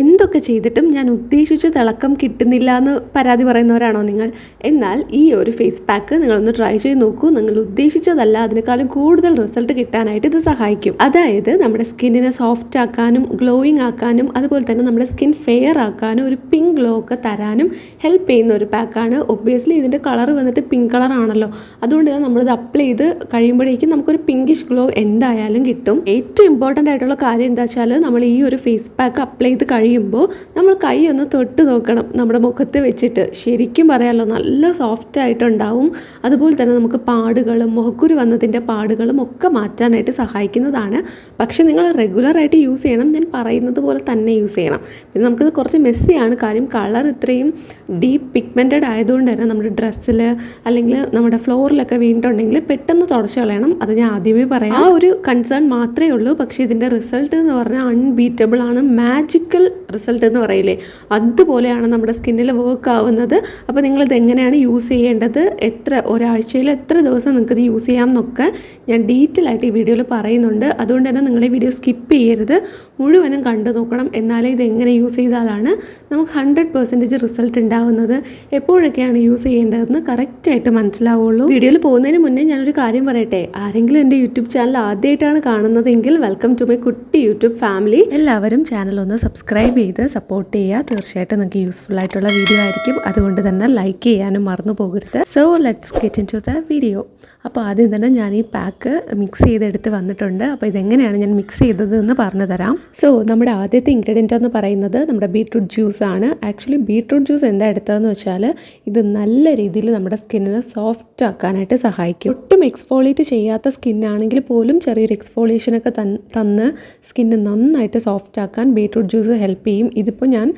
എന്തൊക്കെ ചെയ്തിട്ടും ഞാൻ ഉദ്ദേശിച്ച തിളക്കം കിട്ടുന്നില്ല എന്ന് പരാതി പറയുന്നവരാണോ നിങ്ങൾ? എന്നാൽ ഈ ഒരു ഫേസ് പാക്ക് നിങ്ങളൊന്ന് ട്രൈ ചെയ്ത് നോക്കൂ. നിങ്ങൾ ഉദ്ദേശിച്ചതല്ല അതിനേക്കാളും കൂടുതൽ റിസൾട്ട് കിട്ടാനായിട്ട് ഇത് സഹായിക്കും. അതായത് നമ്മുടെ സ്കിന്നിനെ സോഫ്റ്റ് ആക്കാനും ഗ്ലോയിങ് ആക്കാനും അതുപോലെ തന്നെ നമ്മുടെ സ്കിൻ ഫെയർ ആക്കാനും ഒരു പിങ്ക് ഗ്ലോ ഒക്കെ തരാനും ഹെൽപ്പ് ചെയ്യുന്ന ഒരു പാക്കാണ് ഒബ്വിയസ്ലി ഇതിന്റെ കളർ വന്നിട്ട് പിങ്ക് കളർ ആണല്ലോ. അതുകൊണ്ട് തന്നെ നമ്മളിത് അപ്ലൈ ചെയ്ത് കഴിയുമ്പോഴേക്കും നമുക്കൊരു പിങ്കിഷ് ഗ്ലോ എന്തായാലും കിട്ടും. ഏറ്റവും ഇമ്പോർട്ടന്റ് ആയിട്ടുള്ള കാര്യം എന്താ വെച്ചാൽ നമ്മൾ ഈ ഒരു ഫേസ് പാക്ക് അപ്ലൈ ചെയ്ത് കഴിയുമ്പോൾ നമ്മൾ കൈ ഒന്ന് തൊട്ട് നോക്കണം. നമ്മുടെ മുഖത്ത് വെച്ചിട്ട് ശരിക്കും പറയാമല്ലോ നല്ല സോഫ്റ്റ് ആയിട്ടുണ്ടാവും. അതുപോലെ തന്നെ നമുക്ക് പാടുകളും മുഖക്കുരു വന്നതിന്റെ പാടുകളും ഒക്കെ മാറ്റാനായിട്ട് സഹായിക്കുന്നതാണ്. പക്ഷേ നിങ്ങൾ റെഗുലറായിട്ട് യൂസ് ചെയ്യണം. ഞാൻ പറയുന്നത് പോലെ തന്നെ യൂസ് ചെയ്യണം. പിന്നെ നമുക്കിത് കുറച്ച് മെസ്സിയാണ് കാര്യം കളർ ഇത്രയും ഡീപ്പ് പിഗ്മെന്റഡ് ആയതുകൊണ്ട് തന്നെ നമ്മുടെ ഡ്രസ്സിൽ അല്ലെങ്കിൽ നമ്മുടെ ഫ്ലോറിലൊക്കെ വീണിട്ടുണ്ടെങ്കിൽ പെട്ടെന്ന് തുടച്ച് കളയണം. അത് ഞാൻ ആദ്യമേ പറയാം. ആ ഒരു കൺസേൺ മാത്രമേ ഉള്ളൂ. പക്ഷേ ഇതിന്റെ റിസൾട്ട് എന്ന് പറഞ്ഞാൽ അൺബീറ്റബിൾ ആണ്. മാജിക്കൽ റിസൾട്ട് എന്ന് പറയില്ലേ? അതുപോലെയാണ് നമ്മുടെ സ്കിന്നിൽ വർക്ക് ആവുന്നത്. അപ്പോൾ നിങ്ങളിത് എങ്ങനെയാണ് യൂസ് ചെയ്യേണ്ടത്? എത്ര ഒരാഴ്ചയിൽ എത്ര ദിവസം നിങ്ങൾക്കിത് യൂസ് ചെയ്യാം എന്നൊക്കെ ഞാൻ ഡീറ്റെയിൽ ആയിട്ട് ഈ വീഡിയോയിൽ പറയുന്നുണ്ട്. അതുകൊണ്ട് തന്നെ നിങ്ങൾ ഈ വീഡിയോ സ്കിപ്പ് ചെയ്യരുത്. മുഴുവനും കണ്ടു നോക്കണം എന്നാലേ ഇത് എങ്ങനെ യൂസ് ചെയ്താലാണ് നമുക്ക് ഹൺഡ്രഡ് പെർസെന്റേജ് റിസൾട്ട് ഉണ്ടാവുന്നത്. എപ്പോഴൊക്കെയാണ് യൂസ് ചെയ്യേണ്ടതെന്ന് കറക്റ്റായിട്ട് മനസ്സിലാവുള്ളൂ. വീഡിയോയിൽ പോകുന്നതിന് മുന്നേ ഞാനൊരു കാര്യം പറയട്ടെ. ആരെങ്കിലും എന്റെ യൂട്യൂബ് ചാനൽ ആദ്യമായിട്ടാണ് കാണുന്നതെങ്കിൽ വെൽക്കം ടു മൈ കുട്ടി യൂട്യൂബ് ഫാമിലി എല്ലാവരും ചാനൽ ഒന്ന് സബ്സ്ക്രൈബ് ചെയ്ത് സപ്പോർട്ട് ചെയ്യുക. തീർച്ചയായിട്ടും നിങ്ങൾക്ക് യൂസ്ഫുൾ ആയിട്ടുള്ള വീഡിയോ ആയിരിക്കും. അതുകൊണ്ട് തന്നെ ലൈക്ക് ചെയ്യാനും മറന്നു പോകരുത്. So let's get in to the video അപ്പോൾ ആദ്യം തന്നെ ഞാൻ ഈ പാക്ക് മിക്സ് ചെയ്തെടുത്ത് വന്നിട്ടുണ്ട്. അപ്പോൾ ഇതെങ്ങനെയാണ് ഞാൻ മിക്സ് ചെയ്തത് എന്ന് പറഞ്ഞു തരാം. സോ നമ്മുടെ ആദ്യത്തെ ഇൻഗ്രീഡിയന്റ് എന്ന് പറയുന്നത് നമ്മുടെ ബീട്രൂട്ട് ജ്യൂസ് ആണ്. ആക്ച്വലി ബീട്രൂട്ട് ജ്യൂസ് എന്താ എടുത്തതെന്ന് വെച്ചാൽ ഇത് നല്ല രീതിയിൽ നമ്മുടെ സ്കിന്നിനെ സോഫ്റ്റ് ആക്കാനായിട്ട് സഹായിക്കും. ഒട്ടും എക്സ്ഫോളിയേറ്റ് ചെയ്യാത്ത സ്കിന്നാണെങ്കിൽ പോലും ചെറിയൊരു എക്സ്ഫോളിയേഷനൊക്കെ തന്ന് സ്കിന്ന് നന്നായിട്ട് സോഫ്റ്റ് ആക്കാൻ ബീട്രൂട്ട് ജ്യൂസ് ഹെൽപ്പ് ചെയ്യും. ഇതിപ്പോൾ ഞാൻ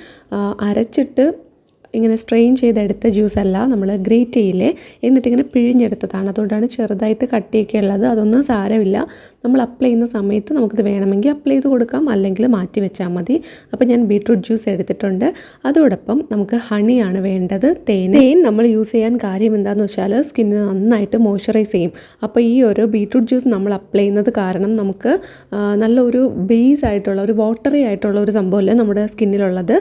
അരച്ചിട്ട് ഇങ്ങനെ സ്ട്രെയിൻ ചെയ്തെടുത്ത ജ്യൂസ് അല്ല നമ്മൾ ഗ്രേറ്റ് ചെയ്യില്ലേ? എന്നിട്ട് ഇങ്ങനെ പിഴിഞ്ഞെടുത്തതാണ്. അതുകൊണ്ടാണ് ചെറുതായിട്ട് കട്ടിയൊക്കെ ഉള്ളത്. അതൊന്നും സാരമില്ല. നമ്മൾ അപ്ലൈ ചെയ്യുന്ന സമയത്ത് നമുക്കിത് വേണമെങ്കിൽ അപ്ലൈ ചെയ്ത് കൊടുക്കാം. അല്ലെങ്കിൽ മാറ്റി വെച്ചാൽ മതി. അപ്പോൾ ഞാൻ ബീട്രൂട്ട് ജ്യൂസ് എടുത്തിട്ടുണ്ട്. അതോടൊപ്പം നമുക്ക് ഹണിയാണ് വേണ്ടത്. തേൻ. തേൻ നമ്മൾ യൂസ് ചെയ്യാൻ കാര്യം എന്താണെന്ന് വെച്ചാൽ സ്കിന്നിന് നന്നായിട്ട് മോയ്സ്ചറൈസ് ചെയ്യും. അപ്പോൾ ഈ ഒരു ബീട്രൂട്ട് ജ്യൂസ് നമ്മൾ അപ്ലൈ ചെയ്യുന്നത് കാരണം നമുക്ക് നല്ലൊരു ബേസ് ആയിട്ടുള്ള ഒരു വാട്ടറി ആയിട്ടുള്ള ഒരു സംഭവമല്ലേ നമ്മുടെ സ്കിന്നിലുള്ളത്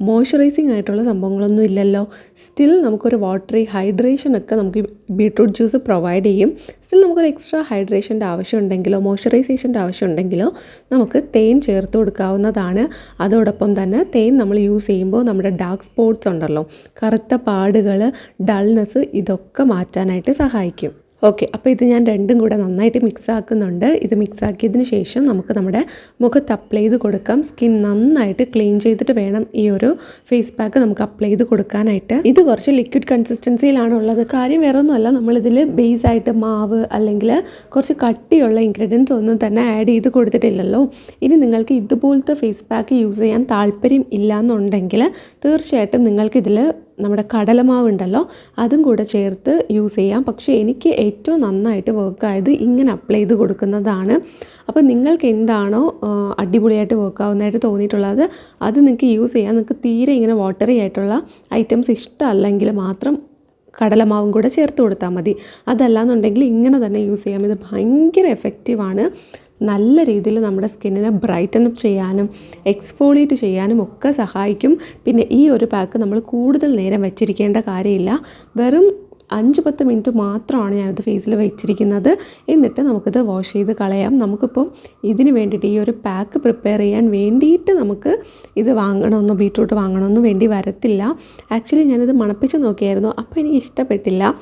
മോയ്സ്ചറൈസിങ് ആയിട്ടുള്ള സംഭവങ്ങളൊന്നും ഇല്ലല്ലോ. സ്റ്റിൽ നമുക്കൊരു വാട്ടറി ഹൈഡ്രേഷൻ ഒക്കെ നമുക്ക് ബീട്രൂട്ട് ജ്യൂസ് പ്രൊവൈഡ് ചെയ്യും. സ്റ്റിൽ നമുക്കൊരു എക്സ്ട്രാ ഹൈഡ്രേഷന്റെ ആവശ്യം ഉണ്ടെങ്കിലോ മോയ്സ്ചറൈസേഷന്റെ ആവശ്യം ഉണ്ടെങ്കിലോ നമുക്ക് തേൻ ചേർത്ത് കൊടുക്കാവുന്നതാണ്. അതോടൊപ്പം തന്നെ തേൻ നമ്മൾ യൂസ് ചെയ്യുമ്പോൾ നമ്മുടെ ഡാർക്ക് സ്പോട്ട്സ് ഉണ്ടല്ലോ കറുത്ത പാടുകൾ ഡൾനെസ് ഇതൊക്കെ മാറ്റാനായിട്ട് സഹായിക്കും. ഓക്കെ അപ്പോൾ ഇത് ഞാൻ രണ്ടും കൂടെ നന്നായിട്ട് മിക്സ് ആക്കുന്നുണ്ട്. ഇത് മിക്സ് ആക്കിയതിന് ശേഷം നമുക്ക് നമ്മുടെ മുഖത്ത് അപ്ലൈ ചെയ്ത് കൊടുക്കാം. സ്കിൻ നന്നായിട്ട് ക്ലീൻ ചെയ്തിട്ട് വേണം ഈ ഒരു ഫേസ് പാക്ക് നമുക്ക് അപ്ലൈ ചെയ്ത് കൊടുക്കാനായിട്ട്. ഇത് കുറച്ച് ലിക്വിഡ് കൺസിസ്റ്റൻസിയിലാണ് ഉള്ളത്. കാര്യം വേറെ ഒന്നുമല്ല നമ്മളിതിൽ ബേസ് ആയിട്ട് മാവ് അല്ലെങ്കിൽ കുറച്ച് കട്ടിയുള്ള ഇൻഗ്രീഡിയൻസ് ഒന്നും തന്നെ ആഡ് ചെയ്ത് കൊടുത്തിട്ടില്ലല്ലോ. ഇനി നിങ്ങൾക്ക് ഇതുപോലത്തെ ഫേസ് പാക്ക് യൂസ് ചെയ്യാൻ താല്പര്യം ഇല്ല എന്നുണ്ടെങ്കിൽ തീർച്ചയായിട്ടും നിങ്ങൾക്കിതിൽ നമ്മുടെ കടലമാവ് ഉണ്ടല്ലോ അതും കൂടെ ചേർത്ത് യൂസ് ചെയ്യാം. പക്ഷേ എനിക്ക് ഏറ്റവും നന്നായിട്ട് വർക്കായത് ഇങ്ങനെ അപ്ലൈ ചെയ്ത് കൊടുക്കുന്നതാണ്. അപ്പോൾ നിങ്ങൾക്ക് എന്താണോ അടിപൊളിയായിട്ട് വർക്കാവുന്നതായിട്ട് തോന്നിയിട്ടുള്ളത് അത് നിങ്ങൾക്ക് യൂസ് ചെയ്യാം. നിങ്ങൾക്ക് തീരെ ഇങ്ങനെ വാട്ടറി ആയിട്ടുള്ള ഐറ്റംസ് ഇഷ്ടമല്ലെങ്കിൽ മാത്രം കടലമാവും കൂടെ ചേർത്ത് കൊടുത്താൽ മതി. അതല്ല എന്നുണ്ടെങ്കിൽ ഇങ്ങനെ തന്നെ യൂസ് ചെയ്യാം. ഇത് ഭയങ്കര എഫക്റ്റീവാണ് നല്ല രീതിയിൽ നമ്മുടെ സ്കിന്നിനെ ബ്രൈറ്റൻ അപ്പ് ചെയ്യാനും എക്സ്ഫോളിയേറ്റ് ചെയ്യാനും ഒക്കെ സഹായിക്കും. പിന്നെ ഈ ഒരു പാക്ക് നമ്മൾ കൂടുതൽ നേരം വെച്ചിരിക്കേണ്ട കാര്യമില്ല. വെറും അഞ്ച് പത്ത് മിനിറ്റ് മാത്രമാണ് ഞാനത് ഫേസിൽ വെച്ചിരിക്കുന്നത്. എന്നിട്ട് നമുക്കിത് വാഷ് ചെയ്ത് കളയാം. നമുക്കിപ്പം ഇതിന് വേണ്ടിയിട്ട് ഈ ഒരു പാക്ക് പ്രിപ്പയർ ചെയ്യാൻ വേണ്ടിയിട്ട് നമുക്ക് ഇത് വാങ്ങണമെന്നോ ബീട്രൂട്ട് വാങ്ങണമെന്നോ വേണ്ടി വരത്തില്ല. ആക്ച്വലി ഞാനിത് മണപ്പിച്ച് നോക്കിയായിരുന്നു. അപ്പോൾ എനിക്ക് ഇഷ്ടപ്പെട്ടില്ല.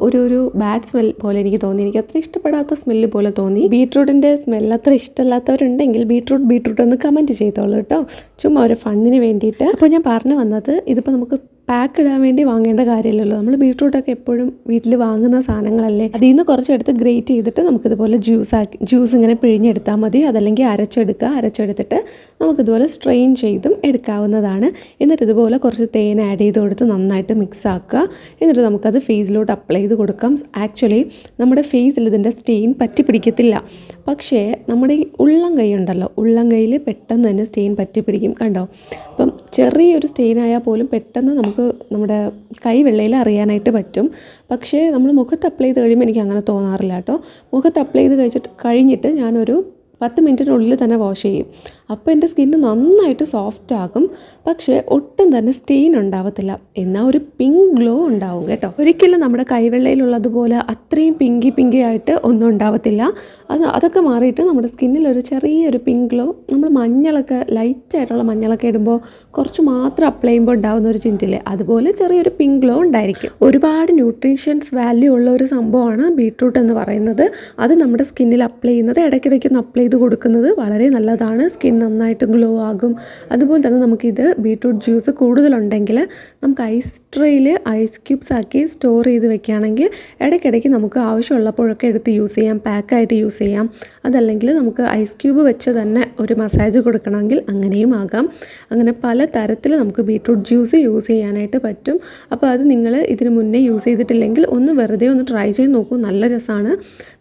ഒരു ഒരു ബാഡ് സ്മെൽ പോലെ എനിക്ക് തോന്നി. എനിക്ക് അത്ര ഇഷ്ടപ്പെടാത്ത സ്മെല്ല് പോലെ തോന്നി. ബീട്രൂട്ടിന്റെ സ്മെൽ അത്ര ഇഷ്ടമല്ലാത്തവരുണ്ടെങ്കിൽ ബീട്രൂട്ട് ബീട്രൂട്ട് ഒന്ന് കമന്റ് ചെയ്തോളൂ കേട്ടോ. ചുമ്മാ ഒരു ഫണ്ണിന് വേണ്ടിയിട്ട്. അപ്പോൾ ഞാൻ പറഞ്ഞു വന്നത് ഇതിപ്പോൾ നമുക്ക് പാക്ക് ഇടാൻ വേണ്ടി വാങ്ങേണ്ട കാര്യമില്ലല്ലോ നമ്മൾ ബീട്രൂട്ടൊക്കെ എപ്പോഴും വീട്ടിൽ വാങ്ങുന്ന സാധനങ്ങളല്ലേ? അതിൽ നിന്ന് കുറച്ചെടുത്ത് ഗ്രേറ്റ് ചെയ്തിട്ട് നമുക്കിതുപോലെ ജ്യൂസ് ആക്കി ജ്യൂസ് ഇങ്ങനെ പിഴിഞ്ഞെടുത്താൽ മതി. അതല്ലെങ്കിൽ അരച്ചെടുക്കുക. അരച്ചെടുത്തിട്ട് നമുക്കിതുപോലെ സ്ട്രെയിൻ ചെയ്തും എടുക്കാവുന്നതാണ്. എന്നിട്ട് ഇതുപോലെ കുറച്ച് തേൻ ആഡ് ചെയ്ത് കൊടുത്ത് നന്നായിട്ട് മിക്സ് ആക്കുക. എന്നിട്ട് നമുക്കത് ഫേസിലോട്ട് അപ്ലൈ ചെയ്ത് കൊടുക്കാം. ആക്ച്വലി നമ്മുടെ ഫേസിൽ ഇതിന്റെ സ്റ്റെയിൻ പറ്റി പിടിക്കത്തില്ല പക്ഷേ നമ്മുടെ ഉള്ളം കൈ ഉണ്ടല്ലോ. ഉള്ളം കൈയിൽ പെട്ടെന്ന് തന്നെ സ്റ്റെയിൻ പറ്റി പിടിക്കും കണ്ടോ? അപ്പം ചെറിയൊരു സ്റ്റെയിൻ ആയാൽ പോലും പെട്ടെന്ന് നമുക്ക് നമ്മുടെ കൈ വെള്ളയിൽ അറിയാനായിട്ട് പറ്റും. പക്ഷേ നമ്മൾ മുഖത്ത് അപ്ലൈ ചെയ്ത് കഴിയുമ്പോൾ എനിക്ക് അങ്ങനെ തോന്നാറില്ല കേട്ടോ. മുഖത്ത് അപ്ലൈ ചെയ്ത് കഴിച്ചിട്ട് കഴിഞ്ഞിട്ട് ഞാനൊരു പത്ത് മിനിറ്റിനുള്ളിൽ തന്നെ വാഷ് ചെയ്യും. അപ്പോൾ എന്റെ സ്കിന്ന് നന്നായിട്ട് സോഫ്റ്റ് ആകും. പക്ഷേ ഒട്ടും തന്നെ സ്റ്റെയിൻ ഉണ്ടാവത്തില്ല. എന്നാൽ ഒരു പിങ്ക് ഗ്ലോ ഉണ്ടാവും കേട്ടോ. ഒരിക്കലും നമ്മുടെ കൈവെള്ളയിലുള്ളതുപോലെ അത്രയും പിങ്കി പിങ്കി ആയിട്ട് ഒന്നും ഉണ്ടാവത്തില്ല. അത് അതൊക്കെ മാറിയിട്ട് നമ്മുടെ സ്കിന്നിൽ ഒരു ചെറിയൊരു പിങ്ക് ഗ്ലോ നമ്മൾ മഞ്ഞളൊക്കെ ലൈറ്റായിട്ടുള്ള മഞ്ഞളൊക്കെ ഇടുമ്പോൾ കുറച്ച് മാത്രം അപ്ലൈ ചെയ്യുമ്പോൾ ഉണ്ടാകുന്ന ഒരു ചിന്തില്ലേ അതുപോലെ ചെറിയൊരു പിങ്ക് ഗ്ലോ ഉണ്ടായിരിക്കും. ഒരുപാട് ന്യൂട്രീഷ്യൻസ് വാല്യൂ ഉള്ള ഒരു സംഭവമാണ് ബീട്രൂട്ട് എന്ന് പറയുന്നത്. അത് നമ്മുടെ സ്കിന്നിൽ അപ്ലൈ ചെയ്യുന്നത് ഇടയ്ക്കിടയ്ക്ക് ഒന്ന് അപ്ലൈ ചെയ്ത് കൊടുക്കുന്നത് വളരെ നല്ലതാണ്. സ്കിൻ നന്നായിട്ട് ഗ്ലോ ആകും. അതുപോലെ തന്നെ നമുക്കിത് ബീട്രൂട്ട് ജ്യൂസ് കൂടുതലുണ്ടെങ്കിൽ നമുക്ക് ഐസ് ട്രേയിൽ ഐസ് ക്യൂബ്സ് ആക്കി സ്റ്റോർ ചെയ്ത് വെക്കുകയാണെങ്കിൽ ഇടയ്ക്കിടയ്ക്ക് നമുക്ക് ആവശ്യമുള്ളപ്പോഴൊക്കെ എടുത്ത് യൂസ് ചെയ്യാം പാക്കായിട്ട് യൂസ് ചെയ്യാം. അതല്ലെങ്കിൽ നമുക്ക് ഐസ് ക്യൂബ് വെച്ച് തന്നെ ഒരു മസാജ് കൊടുക്കണമെങ്കിൽ അങ്ങനെയും ആകാം. അങ്ങനെ പല തരത്തിൽ നമുക്ക് ബീട്രൂട്ട് ജ്യൂസ് യൂസ് ചെയ്യാനായിട്ട് പറ്റും. അപ്പോൾ അത് നിങ്ങൾ ഇതിന് മുന്നേ യൂസ് ചെയ്തിട്ടില്ലെങ്കിൽ ഒന്ന് വെറുതെ ഒന്ന് ട്രൈ ചെയ്ത് നോക്കൂ. നല്ല രസമാണ്.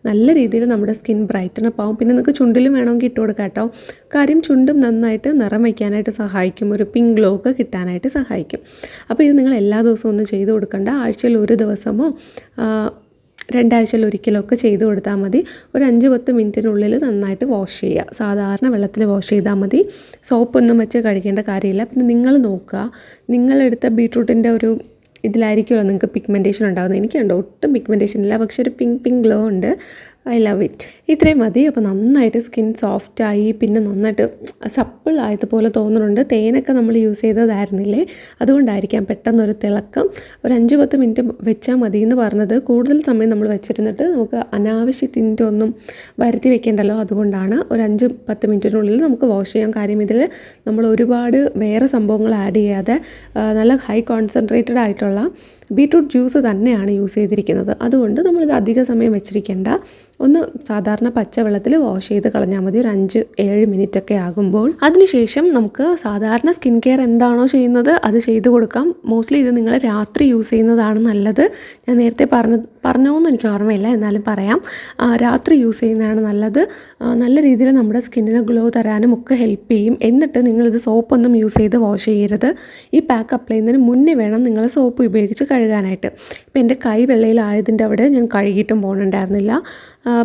നല്ല രീതിയിൽ നമ്മുടെ സ്കിൻ ബ്രൈറ്റനപ്പ് ആവും. പിന്നെ നിങ്ങൾക്ക് ചുണ്ടിലും വേണമെങ്കിൽ ഇട്ട് കൊടുക്കാം കേട്ടോ. കാര്യം ചുണ്ടും നന്നായിട്ട് നിറം വയ്ക്കാനായിട്ട് സഹായിക്കും. ഒരു പിങ്ക് ഗ്ലോ ഒക്കെ കിട്ടാനായിട്ട് സഹായിക്കും. അപ്പോൾ ഇത് നിങ്ങൾ എല്ലാ ദിവസവും ഒന്നും ചെയ്ത് കൊടുക്കണ്ട. ആഴ്ചയിൽ ഒരു ദിവസമോ രണ്ടാഴ്ചയിൽ ഒരിക്കലൊക്കെ ചെയ്ത് കൊടുത്താൽ മതി. ഒരു അഞ്ച് പത്ത് മിനിറ്റിനുള്ളിൽ നന്നായിട്ട് വാഷ് ചെയ്യുക. സാധാരണ വെള്ളത്തിൽ വാഷ് ചെയ്താൽ മതി. സോപ്പൊന്നും വെച്ച് കഴിക്കേണ്ട കാര്യമില്ല. പിന്നെ നിങ്ങൾ നോക്കുക. നിങ്ങളെടുത്ത ബീട്രൂട്ടിന്റെ ഒരു ഇതിലായിരിക്കുമല്ലോ നിങ്ങൾക്ക് പിഗ്മെന്റേഷൻ ഉണ്ടാകുന്നത് എനിക്കുണ്ട്. ഒട്ടും പിഗ്മെന്റേഷൻ ഇല്ല. പക്ഷേ ഒരു പിങ്ക് പിങ്ക് ഗ്ലോ ഉണ്ട്. ഐ ലവ് ഇറ്റ് ഇത്രയും മതി. അപ്പോൾ നന്നായിട്ട് സ്കിൻ സോഫ്റ്റായി പിന്നെ നന്നായിട്ട് സപ്പിൾ ആയതുപോലെ തോന്നുന്നുണ്ട്. തേനൊക്കെ നമ്മൾ യൂസ് ചെയ്തതായിരുന്നില്ലേ? അതുകൊണ്ടായിരിക്കാം പെട്ടെന്നൊരു തിളക്കം. ഒരു അഞ്ച് പത്ത് മിനിറ്റ് വെച്ചാൽ മതി എന്ന് പറഞ്ഞത്. കൂടുതൽ സമയം നമ്മൾ വെച്ചിരുന്നിട്ട് നമുക്ക് അനാവശ്യ തിന്റെ ഒന്നും വരുത്തി വെക്കേണ്ടല്ലോ. അതുകൊണ്ടാണ് ഒരു അഞ്ച് പത്ത് മിനിറ്റിനുള്ളിൽ നമുക്ക് വാഷ് ചെയ്യാൻ കാര്യം ഇതിൽ നമ്മൾ ഒരുപാട് വേറെ സംഭവങ്ങൾ ആഡ് ചെയ്യാതെ നല്ല ഹൈ കോൺസെൻട്രേറ്റഡ് ആയിട്ടുള്ള ബീട്രൂട്ട് ജ്യൂസ് തന്നെയാണ് യൂസ് ചെയ്തിരിക്കുന്നത്. അതുകൊണ്ട് നമ്മളിത് അധിക സമയം വെച്ചിരിക്കേണ്ട. ഒന്ന് സാധാരണ പച്ചവെള്ളത്തിൽ വാഷ് ചെയ്ത് കളഞ്ഞാൽ മതി. ഒരു അഞ്ച് ഏഴ് മിനിറ്റ് ഒക്കെ ആകുമ്പോൾ. അതിനുശേഷം നമുക്ക് സാധാരണ സ്കിൻ കെയർ എന്താണോ ചെയ്യുന്നത് അത് ചെയ്ത് കൊടുക്കാം. മോസ്റ്റ്ലി ഇത് നിങ്ങൾ രാത്രി യൂസ് ചെയ്യുന്നതാണ് നല്ലത്. ഞാൻ നേരത്തെ പറഞ്ഞ പറഞ്ഞോന്ന് എനിക്ക് ഓർമ്മയില്ല എന്നാലും പറയാം. രാത്രി യൂസ് ചെയ്യുന്നതാണ് നല്ലത്. നല്ല രീതിയിൽ നമ്മുടെ സ്കിന്നിന് ഗ്ലോ തരാനും ഒക്കെ ഹെൽപ്പ് ചെയ്യും. എന്നിട്ട് നിങ്ങളിത് സോപ്പൊന്നും യൂസ് ചെയ്ത് വാഷ് ചെയ്യരുത്. ഈ പാക്ക് അപ്ലൈ ചെയ്യുന്നതിന് മുന്നേ വേണം നിങ്ങൾ സോപ്പ് ഉപയോഗിച്ച് കഴുകാനായിട്ട്. ഇപ്പം എന്റെ കൈ വെള്ളയിലായതിന്റെ അവിടെ ഞാൻ കഴുകിയിട്ടും പോകുന്നുണ്ടായിരുന്നില്ല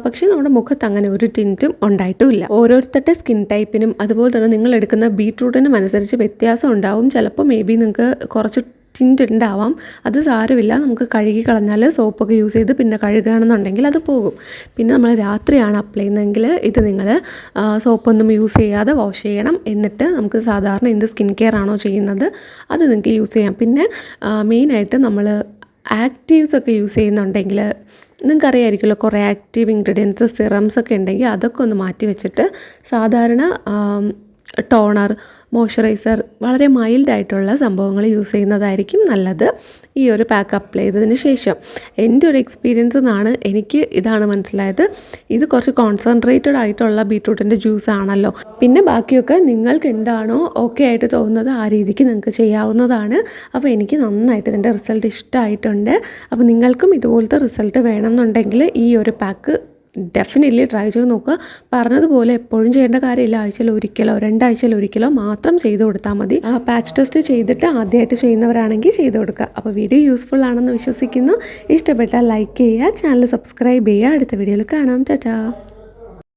പക്ഷേ നമ്മുടെ മുഖത്ത് അങ്ങനെ ഒരു ടിന്റും ഉണ്ടായിട്ടുമില്ല. ഓരോരുത്തരുടെ സ്കിൻ ടൈപ്പിനും അതുപോലെ തന്നെ നിങ്ങൾ എടുക്കുന്ന ബീട്രൂട്ടിനും അനുസരിച്ച് വ്യത്യാസം ഉണ്ടാവും. ചിലപ്പോൾ മേ ബി നിങ്ങൾക്ക് കുറച്ച് ടിന്റ് ഉണ്ടാവാം. അത് സാരമില്ല. നമുക്ക് കഴുകി കളഞ്ഞാൽ സോപ്പൊക്കെ യൂസ് ചെയ്ത് പിന്നെ കഴുകുകയാണെന്നുണ്ടെങ്കിൽ അത് പോകും. പിന്നെ നമ്മൾ രാത്രിയാണ് അപ്ലൈ ചെയ്യുന്നതെങ്കിൽ ഇത് നിങ്ങൾ സോപ്പൊന്നും യൂസ് ചെയ്യാതെ വാഷ് ചെയ്യണം. എന്നിട്ട് നമുക്ക് സാധാരണ എന്ത് സ്കിൻ കെയർ ആണോ ചെയ്യുന്നത് അത് നിങ്ങൾക്ക് യൂസ് ചെയ്യാം. പിന്നെ മെയിനായിട്ട് നമ്മൾ ആക്റ്റീവ്സ് ഒക്കെ യൂസ് ചെയ്യുന്നുണ്ടെങ്കിൽ നിങ്ങൾക്കറിയായിരിക്കുമല്ലോ കുറേ ആക്റ്റീവ് ഇൻഗ്രീഡിയൻസ് സിറംസ് ഒക്കെ ഉണ്ടെങ്കിൽ അതൊക്കെ ഒന്ന് മാറ്റി വെച്ചിട്ട് സാധാരണ ടോണർ മോയ്സ്ചറൈസർ വളരെ മൈൽഡായിട്ടുള്ള സംഭവങ്ങൾ യൂസ് ചെയ്യുന്നതായിരിക്കും നല്ലത് ഈ ഒരു പാക്ക് അപ്ലൈ ചെയ്തതിന് ശേഷം. എന്റെ ഒരു എക്സ്പീരിയൻസ് എന്നാണ് എനിക്ക് ഇതാണ് മനസ്സിലായത്. ഇത് കുറച്ച് കോൺസെൻട്രേറ്റഡ് ആയിട്ടുള്ള ബീട്രൂട്ടിന്റെ ജ്യൂസ് ആണല്ലോ. പിന്നെ ബാക്കിയൊക്കെ നിങ്ങൾക്ക് എന്താണോ ഓക്കെ ആയിട്ട് തോന്നുന്നത് ആ രീതിക്ക് നിങ്ങൾക്ക് ചെയ്യാവുന്നതാണ്. അപ്പോൾ എനിക്ക് നന്നായിട്ട് ഇതിന്റെ റിസൾട്ട് ഇഷ്ടമായിട്ടുണ്ട് അപ്പോൾ നിങ്ങൾക്കും ഇതുപോലത്തെ റിസൾട്ട് വേണമെന്നുണ്ടെങ്കിൽ ഈ ഒരു പാക്ക് ഡെഫിനറ്റ്ലി ട്രൈ ചെയ്ത് നോക്കുക. പറഞ്ഞതുപോലെ എപ്പോഴും ചെയ്യേണ്ട കാര്യമില്ല. ആഴ്ചയിൽ ഒരിക്കലോ രണ്ടാഴ്ചയിൽ ഒരിക്കലോ മാത്രം ചെയ്ത് കൊടുത്താൽ മതി. ആ പാച്ച് ടെസ്റ്റ് ചെയ്തിട്ട് ആദ്യമായിട്ട് ചെയ്യുന്നവരാണെങ്കിൽ ചെയ്ത് കൊടുക്കുക. അപ്പോൾ വീഡിയോ യൂസ്ഫുൾ ആണെന്ന് വിശ്വസിക്കുന്നു. ഇഷ്ടപ്പെട്ടാൽ ലൈക്ക് ചെയ്യുക ചാനൽ സബ്സ്ക്രൈബ് ചെയ്യുക. അടുത്ത വീഡിയോയിൽ കാണാം. ചാച്ചാ